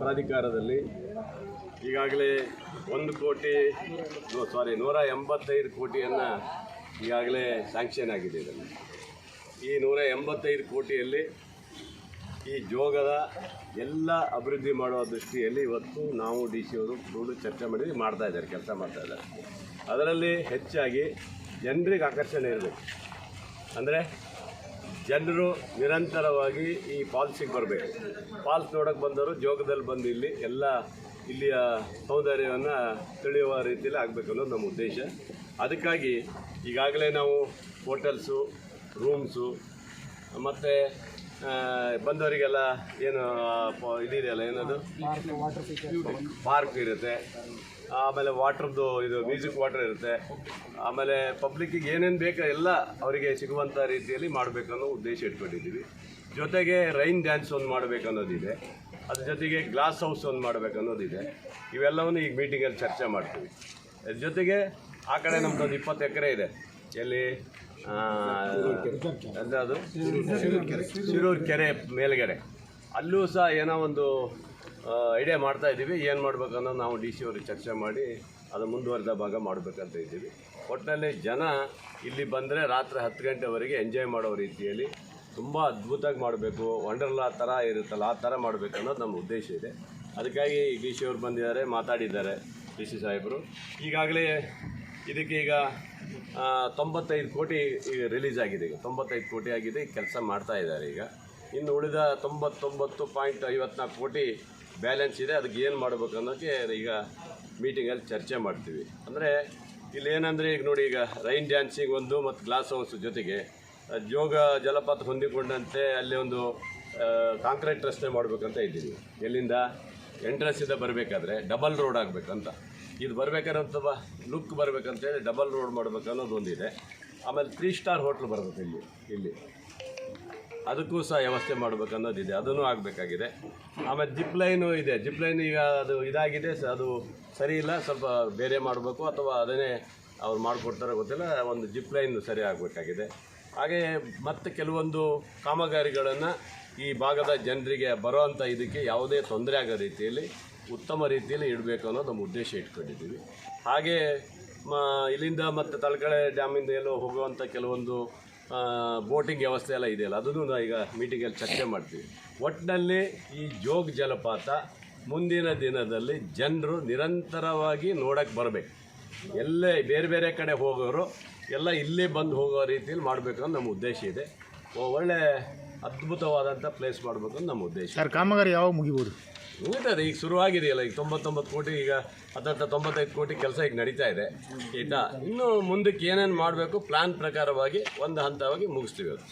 ಪ್ರಾಧಿಕಾರದಲ್ಲಿ ಈಗಾಗಲೇ ಒಂದು ಕೋಟಿ ಸಾರಿ ನೂರ ಎಂಬತ್ತೈದು ಕೋಟಿಯನ್ನು ಈಗಾಗಲೇ ಸ್ಯಾಂಕ್ಷನ್ ಆಗಿದೆ ಇದನ್ನು ಈ ನೂರ ಎಂಬತ್ತೈದು ಕೋಟಿಯಲ್ಲಿ ಈ ಜೋಗದ ಎಲ್ಲ ಅಭಿವೃದ್ಧಿ ಮಾಡುವ ದೃಷ್ಟಿಯಲ್ಲಿ ಇವತ್ತು ನಾವು ಡಿ ಸಿ ಅವರು ಕೂಡ ಚರ್ಚೆ ಮಾಡಿ ಮಾಡ್ತಾ ಇದ್ದಾರೆ, ಕೆಲಸ ಮಾಡ್ತಾ ಇದ್ದಾರೆ. ಅದರಲ್ಲಿ ಹೆಚ್ಚಾಗಿ ಜನರಿಗೆ ಆಕರ್ಷಣೆ ಇರಬೇಕು. ಅಂದರೆ ಜನರು ನಿರಂತರವಾಗಿ ಈ ಫಾಲ್ಸಿಗೆ ಬರಬೇಕು. ಫಾಲ್ಸ್ ನೋಡೋಕೆ ಬಂದವರು ಜೋಗದಲ್ಲಿ ಬಂದು ಇಲ್ಲಿ ಎಲ್ಲ ಇಲ್ಲಿಯ ಸೌಂದರ್ಯವನ್ನು ತಿಳಿಯುವ ರೀತಿಯಲ್ಲಿ ಆಗಬೇಕು ಅನ್ನೋದು ನಮ್ಮ ಉದ್ದೇಶ. ಅದಕ್ಕಾಗಿ ಈಗಾಗಲೇ ನಾವು ಹೋಟೆಲ್ಸು, ರೂಮ್ಸು, ಮತ್ತು ಬಂದವರಿಗೆಲ್ಲ ಏನು ಇದಿದೆಯಲ್ಲ, ಏನದು? ಪಾರ್ಕ್ ಇರುತ್ತೆ. ಆಮೇಲೆ ವಾಟ್ರದ್ದು ಇದು ಮ್ಯೂಸಿಕ್ ವಾಟರ್ ಇರುತ್ತೆ. ಆಮೇಲೆ ಪಬ್ಲಿಕ್ಕಿಗೆ ಏನೇನು ಬೇಕೋ ಎಲ್ಲ ಅವರಿಗೆ ಸಿಗುವಂಥ ರೀತಿಯಲ್ಲಿ ಮಾಡಬೇಕು ಅನ್ನೋ ಉದ್ದೇಶ ಇಟ್ಕೊಂಡಿದ್ದೀವಿ. ಜೊತೆಗೆ ರೈನ್ ಡ್ಯಾನ್ಸ್ ಒಂದು ಮಾಡಬೇಕನ್ನೋದಿದೆ ಅದ್ರ ಜೊತೆಗೆ ಗ್ಲಾಸ್ ಹೌಸ್ ಒಂದು ಮಾಡಬೇಕನ್ನೋದಿದೆ ಇವೆಲ್ಲವನ್ನು ಈಗ ಮೀಟಿಂಗಲ್ಲಿ ಚರ್ಚೆ ಮಾಡ್ತೀವಿ. ಅದ್ರ ಜೊತೆಗೆ ಆ ಕಡೆ ನಮ್ದೊಂದು ಇಪ್ಪತ್ತು ಎಕರೆ ಇದೆ. ಎಲ್ಲಿ? ಅದು ಶಿರೂರು ಕೆರೆ ಮೇಲ್ಗಡೆ. ಅಲ್ಲೂ ಸಹ ಏನೋ ಒಂದು ಐಡಿಯಾ ಮಾಡ್ತಾ ಇದ್ದೀವಿ. ಏನು ಮಾಡ್ಬೇಕು ಅನ್ನೋದು ನಾವು ಡಿ ಸಿ ಅವ್ರಿಗೆ ಚರ್ಚೆ ಮಾಡಿ ಅದು ಮುಂದುವರೆದ ಭಾಗ ಮಾಡಬೇಕಂತ ಇದ್ದೀವಿ. ಒಟ್ಟಿನಲ್ಲಿ ಜನ ಇಲ್ಲಿ ಬಂದರೆ ರಾತ್ರಿ ಹತ್ತು ಗಂಟೆವರೆಗೆ ಎಂಜಾಯ್ ಮಾಡೋ ರೀತಿಯಲ್ಲಿ ತುಂಬ ಅದ್ಭುತವಾಗಿ ಮಾಡಬೇಕು. ವಂಡರ್ಲಾ ಥರ ಇರುತ್ತಲ್ಲ, ಆ ಥರ ಮಾಡಬೇಕು ಅನ್ನೋದು ನಮ್ಮ ಉದ್ದೇಶ ಇದೆ. ಅದಕ್ಕಾಗಿ ಡಿ ಸಿ ಅವ್ರು ಬಂದಿದ್ದಾರೆ, ಮಾತಾಡಿದ್ದಾರೆ ಡಿ ಸಿ ಸಾಹೇಬರು. ಈಗಾಗಲೇ ಇದಕ್ಕೆ ಈಗ ತೊಂಬತ್ತೈದು ಕೋಟಿ ಈಗ ರಿಲೀಸ್ ಆಗಿದೆ ಈಗ. ತೊಂಬತ್ತೈದು ಕೋಟಿ ಆಗಿದೆ ಕೆಲಸ ಮಾಡ್ತಾ ಇದ್ದಾರೆ ಈಗ. ಇನ್ನು ಉಳಿದ ತೊಂಬತ್ತೊಂಬತ್ತು ಪಾಯಿಂಟ್ ಐವತ್ನಾಲ್ಕು ಕೋಟಿ ಬ್ಯಾಲೆನ್ಸ್ ಇದೆ, ಅದಕ್ಕೆ ಏನು ಮಾಡಬೇಕು ಅನ್ನೋಕ್ಕೆ ಈಗ ಮೀಟಿಂಗಲ್ಲಿ ಚರ್ಚೆ ಮಾಡ್ತೀವಿ. ಅಂದರೆ ಇಲ್ಲಿ ಏನಂದರೆ ಈಗ ನೋಡಿ ಈಗ ರೈನ್ ಡ್ಯಾನ್ಸಿಂಗ್ ಒಂದು ಮತ್ತು ಗ್ಲಾಸ್ ಹೌಸ್ ಜೊತೆಗೆ ಜೋಗ ಜಲಪಾತ ಹೊಂದಿಕೊಂಡಂತೆ ಅಲ್ಲಿ ಒಂದು ಕಾಂಕ್ರೀಟ್ ರಸ್ತೆ ಮಾಡಬೇಕಂತ ಇದ್ದೀವಿ. ಎಲ್ಲಿಂದ? ಎಂಟ್ರೆನ್ಸಿಂದ ಬರಬೇಕಾದ್ರೆ ಡಬಲ್ ರೋಡ್ ಆಗಬೇಕಂತ. ಇದು ಬರ್ಬೇಕಾದಂಥ ಲುಕ್ ಬರಬೇಕಂತೇಳಿ ಡಬಲ್ ರೋಡ್ ಮಾಡ್ಬೇಕು ಅನ್ನೋದು ಒಂದಿದೆ. ಆಮೇಲೆ ತ್ರೀ ಸ್ಟಾರ್ ಹೋಟ್ಲ್ ಬರಬೇಕು ಇಲ್ಲಿ ಇಲ್ಲಿ. ಅದಕ್ಕೂ ಸಹ ವ್ಯವಸ್ಥೆ ಮಾಡಬೇಕು ಅನ್ನೋದಿದೆ. ಅದನ್ನು ಆಗಬೇಕಾಗಿದೆ. ಆಮೇಲೆ ಜಿಪ್ ಲೈನು ಇದೆ. ಜಿಪ್ ಲೈನ್ ಈಗ ಅದು ಇದಾಗಿದೆ. ಅದು ಸರಿ ಇಲ್ಲ. ಸ್ವಲ್ಪ ಬೇರೆ ಮಾಡಬೇಕು ಅಥವಾ ಅದನ್ನೇ ಅವ್ರು ಮಾಡಿಕೊಡ್ತಾರೆ ಗೊತ್ತಿಲ್ಲ. ಒಂದು ಜಿಪ್ ಲೈನ್ ಸರಿ ಆಗಬೇಕಾಗಿದೆ. ಹಾಗೆ ಮತ್ತು ಕೆಲವೊಂದು ಕಾಮಗಾರಿಗಳನ್ನು ಈ ಭಾಗದ ಜನರಿಗೆ ಬರೋ ಇದಕ್ಕೆ ಯಾವುದೇ ತೊಂದರೆ ಆಗೋ ರೀತಿಯಲ್ಲಿ ಉತ್ತಮ ರೀತಿಯಲ್ಲಿ ಇಡಬೇಕು ಅನ್ನೋದು ನಮ್ಮ ಉದ್ದೇಶ ಇಟ್ಕೊಂಡಿದ್ದೀವಿ. ಹಾಗೆ ಇಲ್ಲಿಂದ ಮತ್ತು ತಲಕಳೆ ಡ್ಯಾಮಿಂದ ಎಲ್ಲೋ ಹೋಗುವಂಥ ಕೆಲವೊಂದು ಬೋಟಿಂಗ್ ವ್ಯವಸ್ಥೆ ಎಲ್ಲ ಇದೆಯಲ್ಲ, ಅದನ್ನು ನಾವು ಈಗ ಮೀಟಿಂಗಲ್ಲಿ ಚರ್ಚೆ ಮಾಡ್ತೀವಿ. ಒಟ್ಟಿನಲ್ಲಿ ಈ ಜೋಗ ಜಲಪಾತ ಮುಂದಿನ ದಿನದಲ್ಲಿ ಜನರು ನಿರಂತರವಾಗಿ ನೋಡೋಕ್ಕೆ ಬರಬೇಕು. ಎಲ್ಲೇ ಬೇರೆ ಬೇರೆ ಕಡೆ ಹೋಗೋರು ಎಲ್ಲ ಇಲ್ಲೇ ಬಂದು ಹೋಗೋ ರೀತಿಯಲ್ಲಿ ಮಾಡಬೇಕು ಅನ್ನೋ ನಮ್ಮ ಉದ್ದೇಶ ಇದೆ. ಒಳ್ಳೆ ಅದ್ಭುತವಾದಂಥ ಪ್ಲೇಸ್ ಮಾಡಬೇಕು ಅಂತ ನಮ್ಮ ಉದ್ದೇಶ. ಸರ್, ಕಾಮಗಾರಿ ಯಾವಾಗ ಮುಗಿಬೋದು? ಮುಗಿತದೆ ಈಗ ಶುರುವಾಗಿದೆಯಲ್ಲ, ಈಗ ತೊಂಬತ್ತೊಂಬತ್ತು ಕೋಟಿ, ಈಗ ಹತ್ತತ್ರ ತೊಂಬತ್ತೈದು ಕೋಟಿ ಕೆಲಸ ಈಗ ನಡೀತಾ ಇದೆ. ಆಯಿತಾ? ಇನ್ನು ಮುಂದಕ್ಕೆ ಏನೇನು ಮಾಡಬೇಕು ಪ್ಲಾನ್ ಪ್ರಕಾರವಾಗಿ, ಒಂದು ಹಂತವಾಗಿ ಮುಗಿಸ್ತೀವಿ ಅದು.